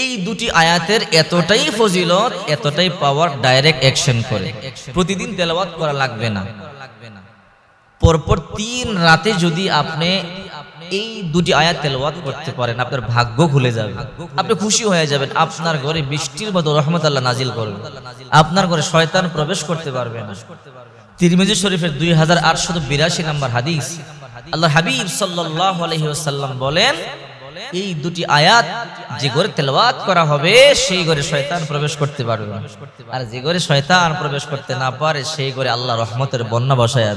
এই দুটি আয়াতের এতটাই ফজিলত, এতটাই পাওয়ার ডাইরেক্ট অ্যাকশন করে। প্রতিদিন তেলাওয়াত করা লাগবে না। পরপর তিন রাতে যদি আপনি এই দুটি আয়াত তেলাওয়াত করতে পারেন, আপনার ভাগ্য খুলে যাবে। আপনি খুশি হয়ে যাবেন, আপনার ঘরে বৃষ্টির মতো রহমত আল্লাহ নাজিল করবে। আপনার ঘরে শয়তান প্রবেশ করতে পারবে না। তিরমিজি শরীফের দুই হাজার আটশত বিরাশি নম্বর হাদিস আল্লাহ হাবিব সাল্লাহ আলহিহাল্লাম বলেন এই দুটি আয়াত যে ঘরে তেলাওয়াত করা হবে, সেই ঘরে শয়তান প্রবেশ করতে পারবে। আর যে ঘরে শয়তান প্রবেশ করতে না পারে, সেই ঘরে আল্লাহ রহমতের বন্যা বসায়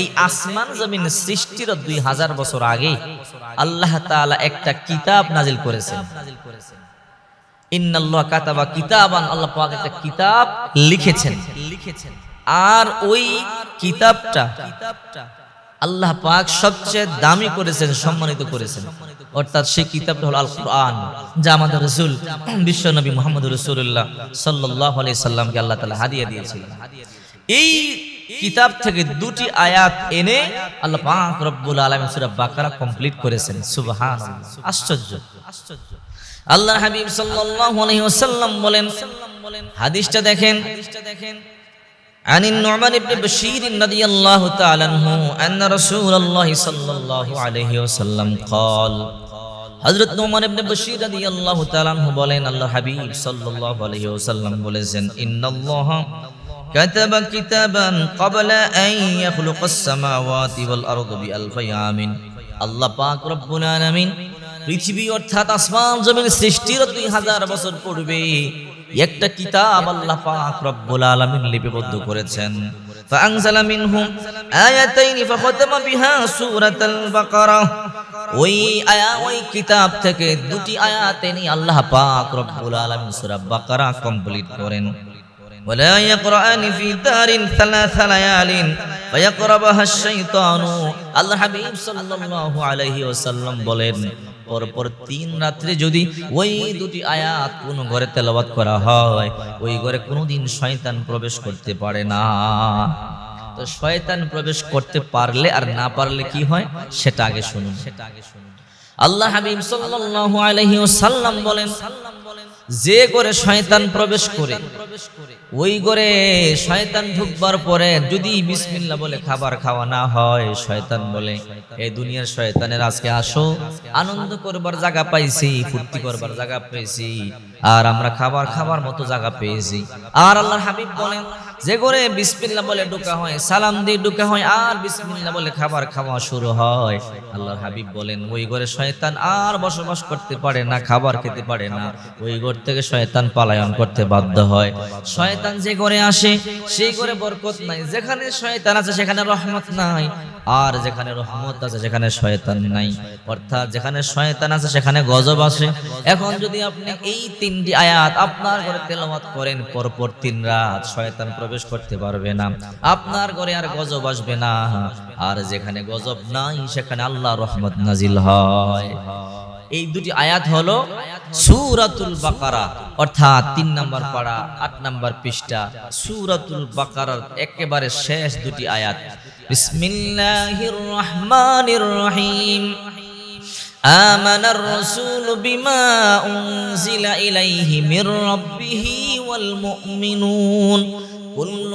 এই আসমান জমিন সৃষ্টির 2000 বছর আগে আল্লাহ তাআলা কিতাব নাজিল আল্লাহ একটা কিতাব লিখেছেন লিখেছেন। আর ওই কিতাবটা আল্লাহ পাক সবচেয়ে দামি করেছেন, সম্মানিত করেছেন। অর্থাৎ সেই কিতাবটা হলো আল কোরআন যা আমাদের রসুল, বিশ্ব নবী মোহাম্মদ রসুল্লাহ সাল্লাহ আলি সাল্লামকে আল্লাহ তালা হাদিয়া দিয়েছিলেন এই কিতাব থেকে দুটি আয়াত এনে আল্লাহ পাক রব্বুল আলামিন সূরা বাকারা কমপ্লিট করেছেন। সুবহান আশ্চর্য। আশ্চর্য আল্লাহ হাবিব সাল্লাল্লাহু আলাইহি ওয়াসাল্লাম বলেন হাদিসটা দেখেন হাদিসটা দেখেন عن النعمان بن بشير رضي الله تعالى عنه أن رسول الله صلى الله عليه وسلم قال হযরত নোমান ইবনে বশীর রাদিয়াল্লাহু তাআলা আনহু বলেন আল্লাহ হাবিব সাল্লাল্লাহু আলাইহি ওয়াসাল্লাম বলেছেন ইন্নাল্লাহ كتب كتابا قبل أن يخلق السماوات والأرض بألف عام আল্লাহ পাক রব্বুল আলামিন পৃথিবী অর্থাৎ আসমান জমিন সৃষ্টির দুই হাজার বছর পূর্বে একটা কিতাব আল্লাহ পাক রব্বুল আলামিন লিপিবদ্ধ করেছেন فأنزل منهم آيتين فختم بها سورة البقرة ওই আয়া ওই কিতাব থেকে দুটি আয়াত এনে আল্লাহ পাক রব্বুল আলামিন সূরা বাকারা কমপ্লিট করেন ولا يقرأن في دار ثلاث ليال فيقربها الشيطان আল্লাহ হাবিব সাল্লাল্লাহু আলাইহি ওয়াসাল্লাম বলেন, পরপর তিন রাত্রে যদি ওই দুটি আয়াত কোন ঘরে তেলাওয়াত করা হয়, ওই ঘরে কোনোদিন শয়তান প্রবেশ করতে পারে না। তো শয়তান প্রবেশ করতে পারলে আর না পারলে কি হয়? সেটা আগে শুনুন। সেটা আগে শুনুন আল্লাহ হাবিব সাল্লাল্লাহু আলাইহি ওয়াসাল্লাম বলেন যে করে শয়তান প্রবেশ করে, ওই করে শয়তান ঢুকবার পরে যদি বিসমিল্লা বলে খাবার খাওয়া না হয়, শয়তান বলে এই দুনিয়ার শয়তানের আজকে আসো, আনন্দ করবার জায়গা পাইছি, ফুর্তি করবার জায়গা পেয়েছি, আর আমরা খাবার খাবার মতো জায়গা পেয়েছি। আর আল্লাহর হাবিব বলেন যে করে বিসমিল্লা বলে ঢুকা হয়, সালাম দিয়ে ঢুকা হয়, আর বিসমিল্লা বলে খাবার খাওয়া শুরু হয়। আল্লাহর হাবিব বলেন, ওই ঘরে শয়তান আর বসবাস করতে পারে না, খাবার খেতে পারে না। ওই ঘর থেকে শয়তান পালায়ন করতে বাধ্য হয়। শয়তান যে ঘরে আসে, সেই ঘরে বরকত নাই। যেখানে শয়তান আছে, সেখানে রহমত নাই। আর যেখানে রহমত আছে, সেখানে শয়তান নাই। অর্থাৎ যেখানে শয়তান আছে, সেখানে গজব আছে। এখন যদি আপনি এই তিনটি আয়াত আপনার ঘরে তেলাওয়াত করেন, পরপর তিন রাত শয়তান প্রবেশ করতে পারবে না। আপনার ঘরে আর গজব আসবে না। আর যেখানে গজব নাই, সেখানে আল্লাহ রহমত নাজিল হয়। এই দুটি আয়াত হলো সুরাতুল বাকারা অর্থাৎ তিন নম্বর পাড়া আট নম্বর পৃষ্ঠা সুরাতুল বাকারার একেবারে শেষ দুটি আয়াত বিসমিল্লাহির রহমানির রহিম آمن الرسول بما أنزل إليه من ربه والمؤمنون كل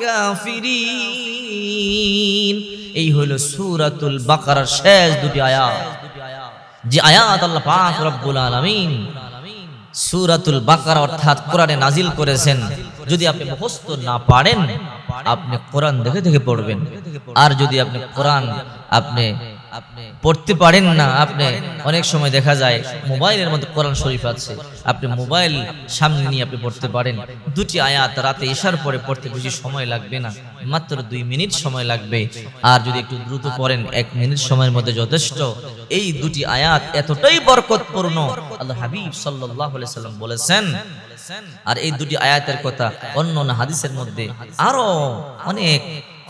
কাফিরিন। এই হলো সূরাতুল বাকারার শেষ দুটি আয়াত। যে আয়াত আল্লাহ পাক রব্বুল আলামিন সূরাতুল বাকারা অর্থাৎ কোরআনে নাজিল করেছেন। যদি আপনি মুখস্থ না পারেন, আপনি কোরআন দেখে দেখে পড়বেন। আর যদি আপনি কোরআন আপনি আপনি পড়তে পারেন না, আপনি অনেক সময় দেখা যায় মোবাইলের মধ্যে কোরআন শরীফ আছে, আপনি মোবাইল সামনে নিয়ে আপনি পড়তে পারেন। দুটি আয়াত রাতে এসার পরে পড়তে বেশি সময় লাগবে না, মাত্র দুই মিনিট সময় লাগবে। আর যদি একটু দ্রুত পড়েন, এক মিনিট সময়ের মধ্যে যথেষ্ট। এই দুটি আয়াত এতটাই বরকতপূর্ণ, আল্লাহ হাবিব আলাইহি সাল্লাম বলেছেন। আর এই দুটি আয়াতের কথা অন্য হাদিসের মধ্যে আরও অনেক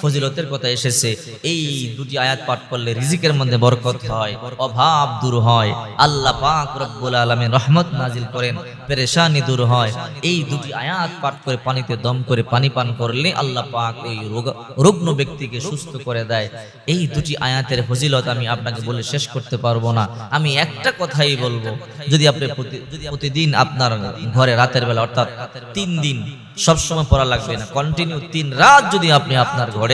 ফজিলতের কথা এসেছে। এই দুটি আয়াত পাঠ করলে রিজিকের মধ্যে বরকত হয়, অভাব দূর হয়। আল্লাহ পাক রব্বুল আলামিন রহমত নাজিল করেন, পেরেশানি দূর হয়। এই দুটি আয়াত পাঠ করে পানিতে দম করে পানি পান করলে আল্লাহ পাক রোগ- রুগ্ন ব্যক্তিকে সুস্থ করে দেয়। এই দুটি আয়াতের ফজিলত আমি আপনাকে বলে শেষ করতে পারব না। আমি একটা কথাই বলব, যদি আপনি প্রতি- প্রতিদিন আপনার ঘরে রাতের বেলা, অর্থাৎ তিন দিন সবসময় পড়া লাগবে না কন্টিনিউ তিন রাত যদি আপনি আপনার ঘরে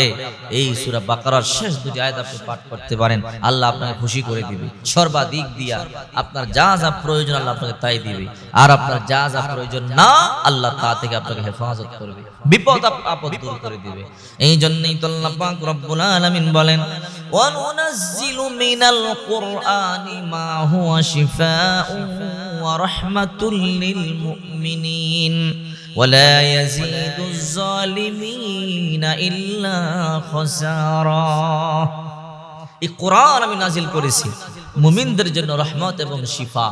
এই সুরা বাকারার শেষ দুটি আয়াত আপনি পাঠ করতে পারেন আল্লাহ আপনাকে খুশি করে দিবে সর্বাধিক দিয়া আপনার যা যা প্রয়োজন আল্লাহ আপনাকে তাই দিবে আর আপনার যা যা প্রয়োজন না আল্লাহ তা থেকে আপনাকে হেফাজত করবে বিপদ আপ- আপদ দূর করে দিবে এই জন্যই তো আল্লাহ পাক রব্বুল আলামিন বলেন وننزل من القرآن ما هو شفاء ورحمة للمؤمنين ولا يزيد الظالمين إلا خسارا এই কোরআন আমি নাজিল করেছি মুমিনদের জন্য রহমত এবং শিফা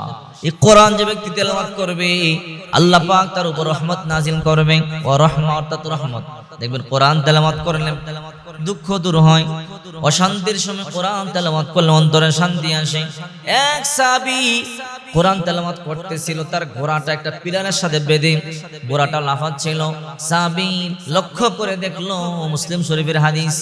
এই কোরআন যে ব্যক্তি তেলাওয়াত করবে আল্লাহ পাক তার উপর রহমত নাজিল করবে ও রহমত অর্থাৎ রহমত দেখবেন কোরআন তেলাওয়াত করলে দুঃখ দূর হয় অশান্তির সময় কোরআন তেলাওয়াত করলে অন্তরে শান্তি আসে এক সাবি কোরআন তেলামাত করতেছিল, তার ঘোড়াটা একটা পিলারের সাথে বেঁধে ঘোড়াটা লাফাচ্ছিল। সাবি লক্ষ্য করে দেখল মুসলিম শরীফের হাদিস।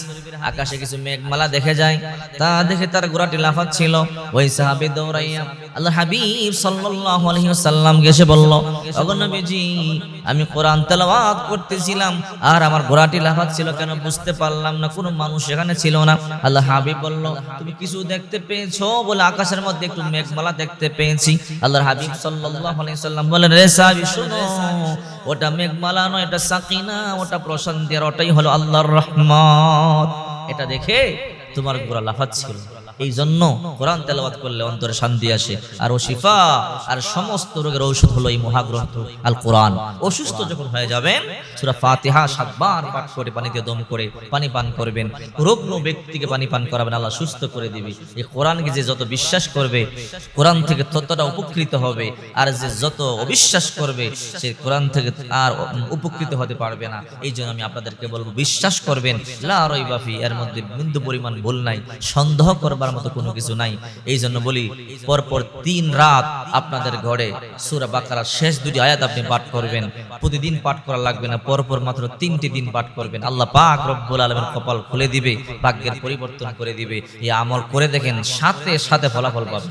আকাশে কিছু মেঘমালা দেখে যায়, তা দেখে তার ঘোড়াটি লাফাচ্ছিল। ওই সাহাবি দৌড়াইয়া আল্লাহ হাবিব সাল্লাল্লাহু আলাইহি ওয়াসাল্লাম এসে বলল, ওগো নবীজি, আমি কোরআন তেলাওয়াত করতেছিলাম, আর আমার ঘোড়াটি লাফাচ্ছিল কেন বুঝতে পারলাম না, কোনো মানুষ এখানে ছিল না। আল্লাহ হাবিব বলল, তুমি কিছু দেখতে পেয়েছ? বলে আকাশের মধ্যে একটু মেঘমালা দেখতে পেয়েছি। আল্লাহ হাবিব সাল্লাল্লাহু আলাইহি সাল্লাম বলেন রে সাহাবী, শুনো, ওটা মেঘমালা নয় এটা সাকিনা, ওটা প্রশান্তি, আর ওটাই হলো আল্লাহর রহমত। এটা দেখে তোমার গোড়া লাফাচ্ছিল। এই জন্য কোরআন তেলাওয়াত করলে অন্তরে শান্তি আসে, আর ও শিফা, আর সমস্ত রোগের ঔষধ হলো এই মহাগ্রন্থ আল কোরআন অসুস্থ যখন হয়ে যাবেন, সূরা ফাতিহা সাতবার পাঠ করে পানিতে দম করে পানি পান করবেন। রোগ্ন ব্যক্তিকে পানি পান করাবেন, আল্লাহ সুস্থ করে দিবে। এই কোরআনকে যে যত বিশ্বাস করবে, কোরআন থেকে ততটা উপকৃত হবে, আর যে যত অবিশ্বাস করবে, সে কোরআন থেকে আর উপকৃত হতে পারবে না। এই জন্য আমি আপনাদেরকে বলব, বিশ্বাস করবেন, লা রইবাফি এর মধ্যে বিন্দু পরিমাণ ভুল নাই। সন্দেহ করবার মতো কোনো কিছু নাই। এই জন্য বলি, পরপর তিন রাত আপনাদের ঘরে সুরা বাকারার শেষ দুটি আয়াত আপনি পাঠ করবেন। প্রতিদিন পাঠ করা লাগবে না, পরপর মাত্র তিনটি দিন পাঠ করবেন। আল্লাহ পাক রব্বুল আলমের কপাল খুলে দিবে, ভাগ্যের পরিবর্তন করে দিবে। এই আমল করে দেখেন সাথে সাথে ফলাফল পাবেন।